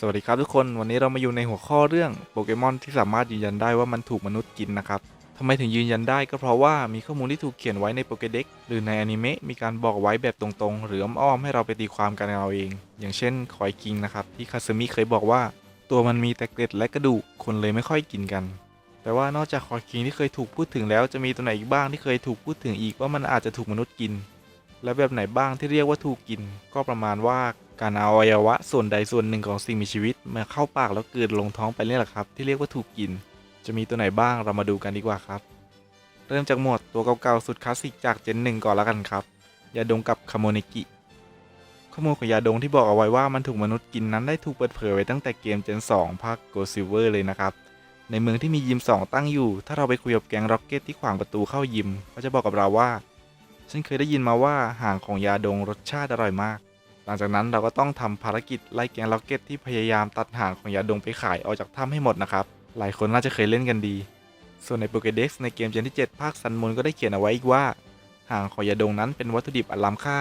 สวัสดีครับทุกคนวันนี้เรามาอยู่ในหัวข้อเรื่องโปเกมอนที่สามารถยืนยันได้ว่ามันถูกมนุษย์กินนะครับทำไมถึงยืนยันได้ก็เพราะว่ามีข้อมูลที่ถูกเขียนไว้ในโปเกเด็กหรือในอนิเมะมีการบอกไว้แบบตรงๆ หรืออ้อมๆให้เราไปตีความกันเอาเอง อย่างเช่นคอยกิงนะครับที่คาซึมิเคยบอกว่า ตัวมันมีแต่เกล็ดและกระดูกคนเลยไม่ค่อยกินกัน แต่ว่านอกจากคอยคิงที่เคยถูกพูดถึงแล้วจะมีตัวไหนอีกบ้างที่เคยถูกพูดถึงอีกว่ามันอาจจะถูกมนุษย์กิน และแบบไหนบ้างที่เรียกว่าถูกกิน ก็ประมาณว่า การเอาอวัยวะส่วนใดส่วนหนึ่งของสิ่งมีชีวิตมาเข้าปากแล้วกลืนลงท้องไปนี่แหละครับ ที่เรียกว่าถูกกิน จะมีตัวไหนบ้างเรามาดูกันดีกว่าครับ เริ่มจากหมวดตัวเก่าๆสุดคลาสสิกจากเจนหนึ่งก่อนแล้วกันครับ ยาดงกับคาโมเนกิ ข้อมูลของยาดงที่บอกเอาไว้ว่ามันถูกมนุษย์กินนั้นได้ถูกเปิดเผยไว้ตั้งแต่เกมเจน 2 ภาคโกลซิเวอร์เลยนะครับ ในเมืองที่มียิม 2 ตั้งอยู่ ถ้าเราไปคุยกับแก๊งร็อกเก็ตที่ขวางประตูเข้ายิมเขาจะบอกกับเราว่า ฉันเคยได้ยินมาว่าหางของยาดงรสชาติอร่อยมาก หลังจากนั้นเราก็ต้องทำภารกิจไล่แก๊งร็อกเก็ตที่พยายามตัดหางของยาดงไปขายออกจากถ้ำให้หมดนะครับ หลายคนน่าจะเคยเล่นกันดี ส่วนในโปเกเด็กซ์ในเกมเจนที่ 7 ภาคซันมูนก็ได้เขียนเอาไว้อีกว่า หางของยาดงนั้นเป็นวัตถุดิบอันล้ำค่า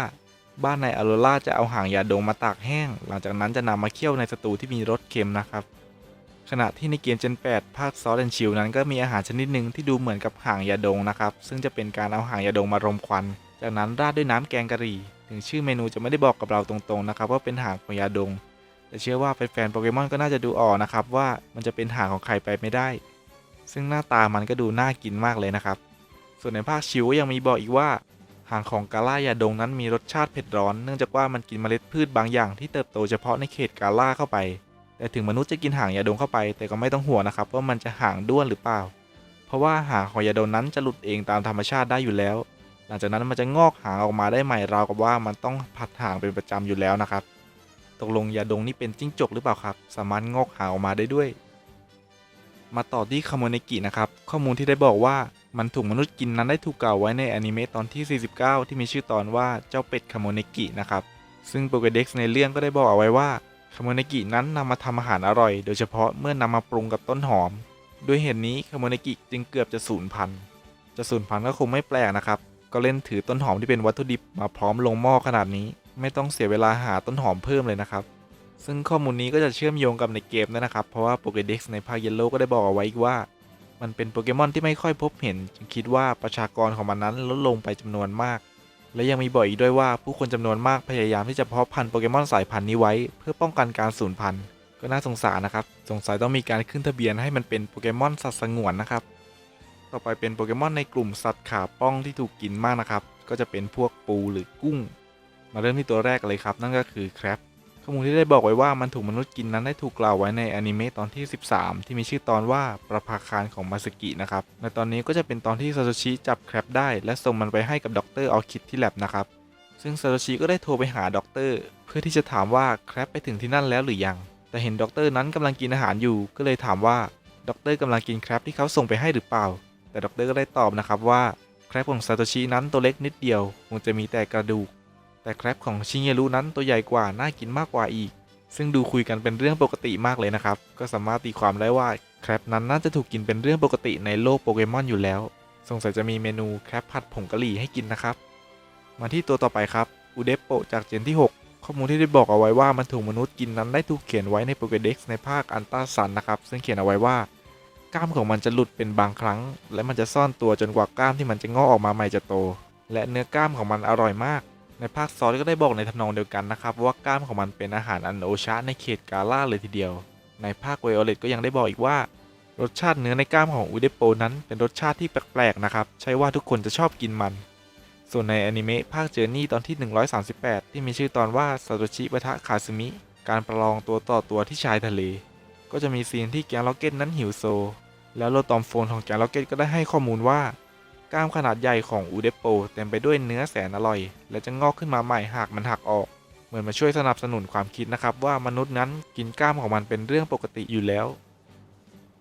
บ้านในอโรล่าจะเอาหางยาดงมาตากแห้ง หลังจากนั้นจะนำมาเคี่ยวในสตูที่มีรสเค็มนะครับ ขณะที่ในเกม Gen 8ภาคซอสแอนชิลนั้นก็มีอาหารชนิดหนึ่งที่ดูเหมือนกับหางยาดงนะครับ ซึ่งจะเป็นการเอาหางยาดงมารมควัน จากนั้นราดด้วยน้ำแกงกะหรี่ ถึงชื่อเมนูจะไม่ได้บอกกับเราตรงๆนะครับว่าเป็นหางของยาดง แต่เชื่อว่าแฟนๆโปเกมอนก็น่าจะดูออกนะครับว่ามันจะเป็นหางของใครไปไม่ได้ ซึ่งหน้าตามันก็ดูน่ากินมากเลยนะครับ ส่วนในภาคชิวก็ยังมีบอกอีกว่าหางของกาล่ายาดงนั้นมีรสชาติเผ็ดร้อน เนื่องจากว่ามันกินเมล็ดพืชบางอย่างที่เติบโตเฉพาะในเขตกาล่าเข้าไป แต่ถึงมนุษย์จะกินหางยาดงเข้าไป แต่ก็ไม่ต้องห่วงนะครับว่ามันจะหางด้วนหรือเปล่า เพราะว่าหางของยาดงนั้นจะหลุดเองตามธรรมชาติได้อยู่แล้ว หลังจากนั้นมันจะงอกหางออกมาได้ใหม่ราวกับว่ามันต้องผัดหางเป็นประจำอยู่แล้วนะครับ ตกลงยาดงนี่เป็นจิ้งจกหรือเปล่าครับ สามารถงอกหางออกมาได้ด้วย มาต่อที่คาโมเนกินะครับ ข้อมูลที่ได้บอกว่ามันถูกมนุษย์กินนั้นได้ถูกกล่าวไว้ในอนิเมะตอนที่ 49 ที่มีชื่อตอนว่าเจ้าเป็ดคาโมเนกินะครับ ซึ่งโปเกเด็กซ์ในเรื่องก็ได้บอกเอาไว้ว่าคาโมเนกินั้นนำมาทำอาหารอร่อย โดยเฉพาะเมื่อนำมาปรุงกับต้นหอม ด้วยเหตุนนี้คาโมเนกิจึงเกือบจะสูญพันธุ์ จะสูญพันธุ์ก็คงไม่แปลกนะครับ ก็เล่นถือต้นหอมที่เป็นวัตถุดิบมาพร้อมลงหม้อขนาดนี้ ไม่ต้องเสียเวลาหาต้นหอมเพิ่มเลยนะครับ ซึ่งข้อมูลนี้ก็จะเชื่อมโยงกับในเกมนะครับ เพราะว่าโปเกเด็กซ์ในภาคเยลโล่ก็ได้บอกเอาไว้อีกว่า มันเป็นโปเกมอนที่ไม่ค่อยพบเห็น จึงคิดว่าประชากรของมันนั้นลดลงไปจำนวนมาก และยังมีบอกอีกด้วยว่าผู้คนจำนวนมากพยายามที่จะเพาะพันธุ์โปเกมอนสายพันธุ์นี้ไว้ เพื่อป้องกันการสูญพันธุ์ ก็น่าสงสารนะครับ สงสัยต้องมีการขึ้นทะเบียนให้มันเป็นโปเกมอนสัตว์สงวนนะครับ ต่อไปเป็นโปเกมอนในกลุ่มสัตว์ขาป้องที่ถูกกินมากนะครับ ก็จะเป็นพวกปูหรือกุ้ง มาเริ่มที่ตัวแรกเลยครับ นั่นก็คือแครบข้อมูลที่ได้บอกไว้ว่ามันถูกมนุษย์กินนั้นได้ถูกกล่าวไว้ในอนิเมะตอนที่ 13 ที่มีชื่อตอนว่าประภาคารของมาสกินะครับ ในตอนนี้ก็จะเป็นตอนที่ซาโตชิจับแครบได้ และส่งมันไปให้กับดรออคิดที่แลบนะครับ ซึ่งซาโตชิก็ได้โทรไปหาด็อกเตอร์เพื่อที่จะถามว่าแครบไปถึงที่นั่นแล้วหรือยัง แต่เห็นด็อกเตอร์นั้นกำลังกินอาหารอยู่ ก็เลยถามว่าด็อกเตอร์กำลังกินแครบที่เขาส่งไปให้หรือเปล่า แต่ด็อกเตอร์ก็ได้ตอบนะครับว่าแครบของซาโตชินั้นตัวเล็กนิดเดียว คงจะมีแต่กระดูก แต่แครบของชิเงรุนั้นตัวใหญ่กว่าน่ากินมากกว่าอีก ซึ่งดูคุยกันเป็นเรื่องปกติมากเลยนะครับ ก็สามารถตีความได้ว่าแครบนั้นน่าจะถูกกินเป็นเรื่องปกติในโลกโปเกมอนอยู่แล้ว สงสัยจะมีเมนูแครบผัดผงกะหรี่ให้กินนะครับ มาที่ตัวต่อไปครับอูเดโปจากเจนที่ 6ข้อมูลที่ได้บอกเอาไว้ว่ามันถูกมนุษย์กินนั้นได้ถูกเขียนไว้ในโปเกเด็กซ์ในภาคอันต้าซันนะครับ ซึ่งเขียนเอาไว้ว่า กล้ามของมันจะหลุดเป็นบางครั้ง และมันจะซ่อนตัวจนกว่ากล้ามที่มันจะงอกออกมาใหม่จะโต และเนื้อกล้ามของมันอร่อยมาก ในภาคซอสก็ได้บอกในทำนองเดียวกันนะครับ ว่ากล้ามของมันเป็นอาหารอันโอชะในเขตกาล่าเลยทีเดียว ในภาคไวโอเลตก็ยังได้บอกอีกว่า รสชาติเนื้อในกล้ามของอูเดโปนั้นเป็นรสชาติที่แปลกๆนะครับใช่ว่าทุกคนจะชอบกินมัน ส่วนในอนิเมะภาคเจอร์นี่ตอนที่ 138 ที่มีชื่อตอนว่าซาโตชิปะทะคาซึมิการประลองตัวต่อตัวที่ชายทะเล ก็จะมีซีนที่แกงล็อกเก็ตนั้นหิวโซ แล้วโลตอมโฟนของแกงล็อกเก็ตก็ได้ให้ข้อมูลว่า กล้ามขนาดใหญ่ของอูเดโปเต็มไปด้วยเนื้อแสนอร่อย และจะงอกขึ้นมาใหม่หากมันหักออก เหมือนมาช่วยสนับสนุนความคิดนะครับว่ามนุษย์นั้นกินกล้ามของมันเป็นเรื่องปกติอยู่แล้ว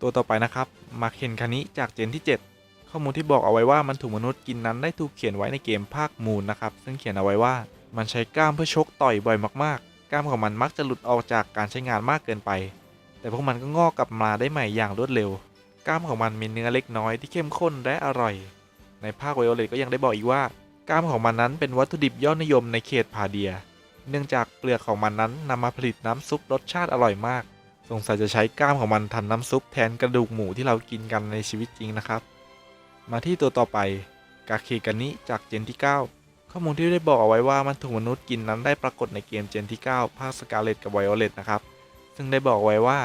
ตัวต่อไปนะครับมาเคนคานิจากเจนที่ 7 ข้อมูลที่บอกเอาไว้ว่ามันถูกมนุษย์กินนั้นได้ถูกเขียนไว้ในเกมภาคมูนนะครับซึ่งเขียนเอาไว้ว่ามันใช้กล้ามเพื่อชกต่อยบ่อยมากๆ กล้ามของมันมักจะหลุดออกจากการใช้งานมากเกินไป แต่พวกมันก็งอกกลับมาได้ใหม่อย่างรวดเร็ว กล้ามของมันมีเนื้อเล็กน้อยที่เข้มข้นและอร่อย ในภาคไวโอเลตก็ยังได้บอกอีกว่ากล้ามของมันนั้นเป็นวัตถุดิบยอดนิยมในเขตพาเดีย เนื่องจากเปลือกของมันนั้นนำมาผลิตน้ำซุปรสชาติอร่อยมาก สงสัยจะใช้กล้ามของมันทำน้ำซุปแทนกระดูกหมูที่เรากินกันในชีวิตจริงนะครับ มาที่ตัวต่อไป กาเคกานิจากเจนที่ 9 ข้อมูลที่ได้บอกเอาไว้ว่ามันถูกมนุษย์กินนั้นได้ปรากฏในเกมเจนที่ 9 ภาคสกาเลตกับไวโอเลตนะครับ ซึ่งได้บอกไว้ว่า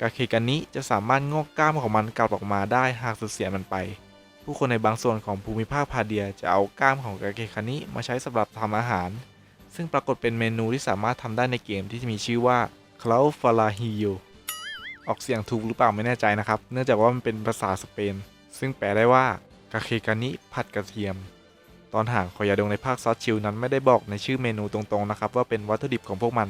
กาเคกานิจะสามารถงอกกล้ามของมันกลับออกมาได้หากสูญเสียมันไป ผู้คนในบางส่วนของภูมิภาคพาเดียจะเอากล้ามของกาเคคานิมาใช้สำหรับทำอาหาร ซึ่งปรากฏเป็นเมนูที่สามารถทำได้ในเกมที่มีชื่อว่า c l a u f a l a h i o ออกเสียงถูกหรือเปล่าไม่แน่ใจนะครับ เนื่องจากว่ามันเป็นภาษาสเปน ซึ่งแปลได้ว่ากาเคกานิผัดกระเทียม ตอนห่างขอยาดงในภาคซอสชิลนั้นไม่ได้บอกในชื่อเมนูตรงๆนะครับว่าเป็นวัตถุดิบของพวกมัน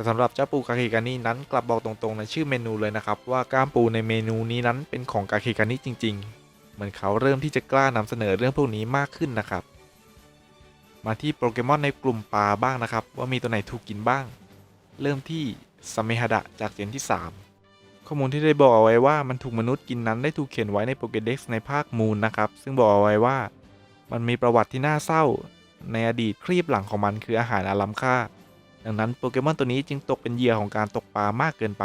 แต่สำหรับเจ้าปูกาเคกานินั้นกลับบอกตรงๆในชื่อเมนูเลยนะครับว่าก้ามปูในเมนูนี้นั้นเป็นของกาเคกานิจริง ๆ เหมือนเขาเริ่มที่จะกล้านำเสนอเรื่องพวกนี้มากขึ้นนะครับ มาที่โปเกมอนในกลุ่มปลาบ้างนะครับ ว่ามีตัวไหนถูกกินบ้าง เริ่มที่ซาเมฮดะจากเจนที่ 3 ข้อมูลที่ได้บอกเอาไว้ว่ามันถูกมนุษย์กินนั้นได้ถูกเขียนไว้ในโปเกเด็กซ์ในภาคมูนนะครับ ซึ่งบอกเอาไว้ว่า มันมีประวัติที่น่าเศร้า ในอดีตครีบหลังของมันคืออาหารอาล้ำค่า ดังนั้นโปเกมอนตัวนี้จึงตกเป็นเหยื่อของการตกปลามากเกินไป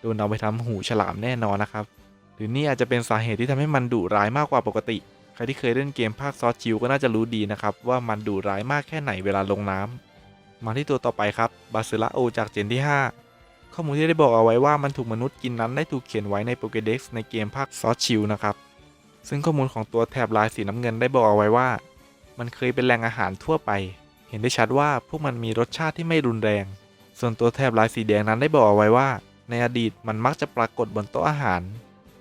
โดนเอาไปทำหูฉลามแน่นอนนะครับ หรือนี่อาจจะเป็นสาเหตุที่ทำให้มันดุร้ายมากกว่าปกติ ใครที่เคยเล่นเกมภาคซอสชิวก็น่าจะรู้ดีนะครับ ว่ามันดุร้ายมากแค่ไหนเวลาลงน้ำมาที่ตัวต่อไปครับบาซิลาโอจากเจนที่ 5 ข้อมูลที่ได้บอกเอาไว้ว่ามันถูกมนุษย์กินนั้นได้ถูกเขียนไว้ในโปเกเด็กซ์ในเกมภาคซอสชิลนะครับซึ่งข้อมูลของตัวแถบลายสีน้ำเงินได้บอกเอาไว้ว่า มันเคยเป็นแหล่งอาหารทั่วไป ห็นได้ชัดว่าพวกมันมีรสชาติที่ไม่รุนแรง ส่วนตัวแถบลายสีแดงนั้นได้บอกเอาไว้ว่า ในอดีตมันมักจะปรากฏบนโต๊ะอาหาร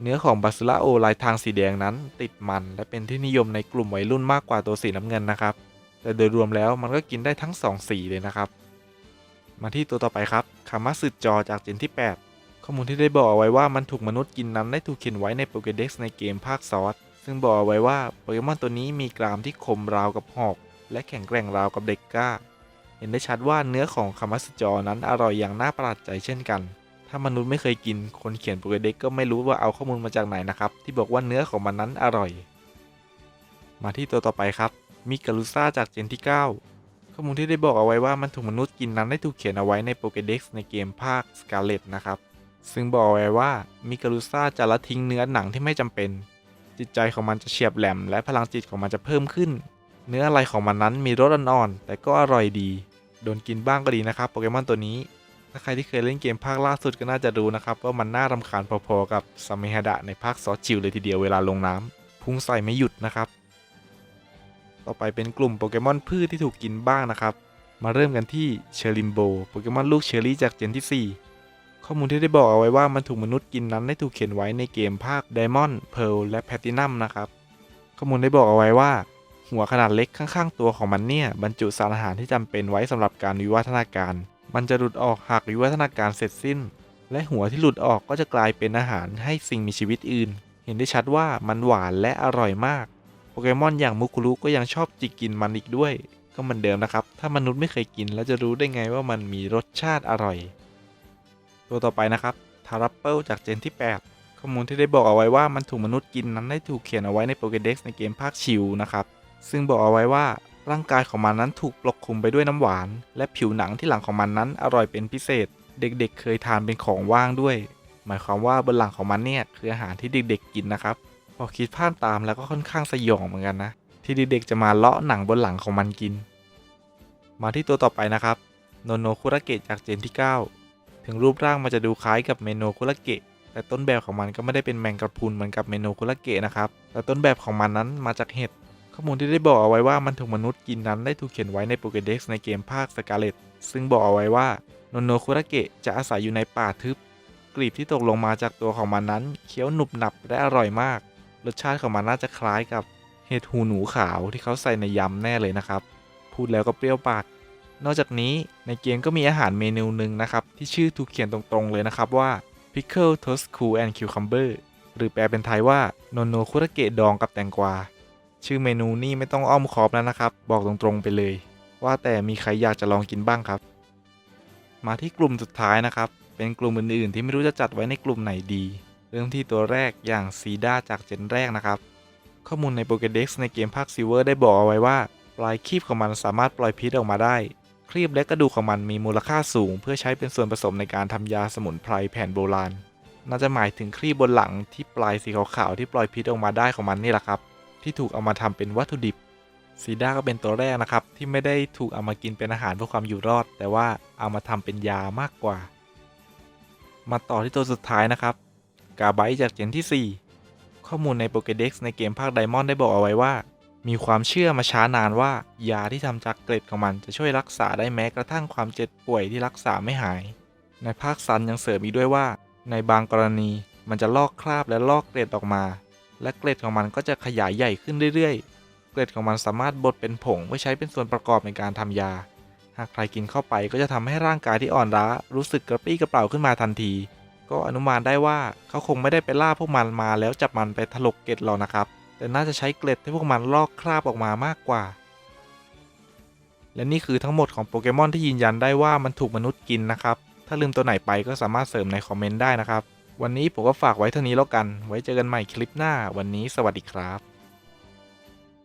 เนื้อของบาซิลาโอลายทางสีแดงนั้น ติดมันและเป็นที่นิยมในกลุ่มวัยรุ่นมากกว่าตัวสีน้ำเงินนะครับ แต่โดยรวมแล้วมันก็กินได้ทั้ง 2 สีเลยนะครับ มาที่ตัวต่อไปครับคามาสึจอจากเจนที่ 8 ข้อมูลที่ได้บอกเอาไว้ว่ามันถูกมนุษย์กินนั้นได้ถูกเขียนไว้ในโปเกเด็กซ์ในเกมภาคซอสซึ่งบอกเอาไว้ว่าโปเกมอนตัวนี้มีกรามที่คมราวกับหอก และแข็งแกร่งราวกับเด็กกล้า เห็นได้ชัดว่าเนื้อของคามาสึจอนั้นอร่อยอย่างน่าประหลาดใจเช่นกัน ถ้ามนุษย์ไม่เคยกิน คนเขียนโปเกเด็กก็ไม่รู้ว่าเอาข้อมูลมาจากไหนนะครับ ที่บอกว่าเนื้อของมันนั้นอร่อย มาที่ตัวต่อไปครับ มิกาลุซ่าจากเจนที่ 9 ข้อมูลที่ได้บอกเอาไว้ว่ามันถูกมนุษย์กินนั้นได้ถูกเขียนเอาไว้ในโปเกเด็กในเกมภาค Scarlet นะครับ ซึ่งบอกเอาไว้ว่ามิกาลุซ่าจะละทิ้งเนื้อหนังที่ไม่จำเป็นจิตใจของมันจะเฉียบแหลมและพลังจิตของมันจะเพิ่มขึ้น เนื้ออะไรของมันนั้นมีรสอ่อนๆแต่ก็อร่อยดี โดนกินบ้างก็ดีนะครับโปเกมอนตัวนี้ ถ้าใครที่เคยเล่นเกมภาคล่าสุดก็น่าจะรู้นะครับ ว่ามันน่ารำคาญพอๆกับซาเมฮดะในภาคซอสชิลเลยทีเดียวเวลาลงน้ำพุ่งใส่ไม่หยุดนะครับ ต่อไปเป็นกลุ่มโปเกมอนพืชที่ถูกกินบ้างนะครับมาเริ่มกันที่เชอริมโบโปเกมอนลูกเชอรี่จากเจนที่ 4 ข้อมูลที่ได้บอกเอาไว้ว่ามันถูกมนุษย์กินนั้นได้ถูกเขียนไว้ในเกมภาค Diamond Pearl และ Platinum นะครับ ข้อมูลได้บอกเอาไว้ว่า หัวขนาดเล็กข้างๆ ตัวของมันเนี่ยบรรจุสารอาหารที่จำเป็นไว้สำหรับการวิวัฒนาการ มันจะหลุดออกหากวิวัฒนาการเสร็จสิ้น และหัวที่หลุดออกก็จะกลายเป็นอาหารให้สิ่งมีชีวิตอื่น เห็นได้ชัดว่ามันหวานและอร่อยมาก โปเกมอนอย่างมุคุรุก็ยังชอบจิกกินมันอีกด้วย ก็เหมือนเดิมนะครับ ถ้ามนุษย์ไม่เคยกินแล้วจะรู้ได้ไงว่ามันมีรสชาติอร่อย ตัวต่อไปนะครับทารัปเปิลจากเจนที่ 8ข้อมูลที่ได้บอกเอาไว้ว่ามันถูกมนุษย์กินนั้นได้ถูกเขียนเอาไไว้ในโปเกเด็กซ์ในเกมภาคชิวนะครับ ซึ่งบอกเอาไว้ว่าร่างกายของมันนั้นถูกปกคลุมไปด้วยน้ำหวาน และผิวหนังที่หลังของมันนั้นอร่อยเป็นพิเศษ เด็กๆ เคยทานเป็นของว่างด้วย หมายความว่าบนหลังของมันเนี่ยคืออาหารที่เด็กๆ กินนะครับ พอคิดภาพตามแล้วก็ค่อนข้างสยองเหมือนกันนะ ที่เด็กๆ จะมาเลาะหนังบนหลังของมันกิน มาที่ตัวต่อไปนะครับ โนโนคุระเกะจากเจนที่ 9 ถึงรูปร่างมันจะดูคล้ายกับเมโนคุระเกะแต่ต้นแบบของมันก็ไม่ได้เป็นแมงกระพรุนเหมือนกับเมโนคุระเกะนะครับ แต่ต้นแบบของมันนั้นมาจากเห็ด ข้อมูลที่ได้บอกเอาไว้ว่ามันถูกมนุษย์กินนั้นได้ถูกเขียนไว้ในโปเกเด็กซ์ในเกมภาคสกาเลตซึ่งบอกเอาไว้ว่าโนโนคุระเกะจะอาศัยอยู่ในป่าทึบ กลีบที่ตกลงมาจากตัวของมันนั้นเคี้ยวหนุบหนับและอร่อยมาก รสชาติของมันน่าจะคล้ายกับเห็ดหูหนูขาวที่เขาใส่ในยำแน่เลยนะครับ พูดแล้วก็เปรี้ยวปากนอกจากนี้ในเกมก็มีอาหารเมนูหนึ่งนะครับ ที่ชื่อถูกเขียนตรงๆเลยนะครับว่า Pickle Toast Cool and Cucumber หรือแปลเป็นไทยว่าโนโนคุระเกะดองกับแตงกวา ชื่อเมนูนี่ไม่ต้องอ้อมคอบแล้วนะครับ บอกตรงๆไปเลย ว่าแต่มีใครอยากจะลองกินบ้างครับ มาที่กลุ่มสุดท้ายนะครับ เป็นกลุ่มอื่นๆ ที่ไม่รู้จะจัดไว้ในกลุ่มไหนดี เริ่มที่ตัวแรกอย่างซีด้าจากเจนแรกนะครับ ข้อมูลในโปเกเด็กซ์ในเกมภาคซิเวอร์ได้บอกเอาไว้ว่า ปลายคีบของมันสามารถปล่อยพิษออกมาได้ ครีบและกระดูกของมันมีมูลค่าสูง เพื่อใช้เป็นส่วนผสมในการทำยาสมุนไพรแผ่นโบราณน่าจะหมายถึงครีบบนหลังที่ปลายสีขาวๆที่ปล่อยพิษออกมาได้ของมันนี่แหละครับ ที่ถูกเอามาทำเป็นวัตถุดิบซีด้าก็เป็นตัวแรกนะครับ ที่ไม่ได้ถูกเอามากินเป็นอาหารเพื่อความอยู่รอด แต่ว่าเอามาทำเป็นยามากกว่า มาต่อที่ตัวสุดท้ายนะครับ กาไบจากเจนที่ 4 ข้อมูลในโปเกเด็กซ์ในเกมภาคไดมอนด์ได้บอกเอาไว้ว่า มีความเชื่อมาช้านานว่า ยาที่ทำจากเกล็ดของมันจะช่วยรักษาได้แม้กระทั่งความเจ็บป่วยที่รักษาไม่หาย ในภาคซันยังเสริมอีกด้วยว่า ในบางกรณีมันจะลอกคราบและลอกเกล็ดออกมา และเกล็ดของมันก็จะขยายใหญ่ขึ้นเรื่อยๆ เกล็ดของมันสามารถบดเป็นผงไว้ใช้เป็นส่วนประกอบในการทำยา หากใครกินเข้าไปก็จะทำให้ร่างกายที่อ่อนล้ารู้สึกกระปรี้กระเปร่าขึ้นมาทันที ก็อนุมานได้ว่าเขาคงไม่ได้ไปล่าพวกมันมาแล้วจับมันไปถลกเกล็ดหรอกนะครับ แต่น่าจะใช้เกล็ดให้พวกมันลอกคราบออกมามากกว่า และนี่คือทั้งหมดของโปเกมอนที่ยืนยันได้ว่ามันถูกมนุษย์กินนะครับ ถ้าลืมตัวไหนไปก็สามารถเสริมในคอมเมนต์ได้นะครับ วันนี้ผมก็ฝากไว้เท่านี้แล้วกัน ไว้เจอกันใหม่คลิปหน้า วันนี้สวัสดีครับ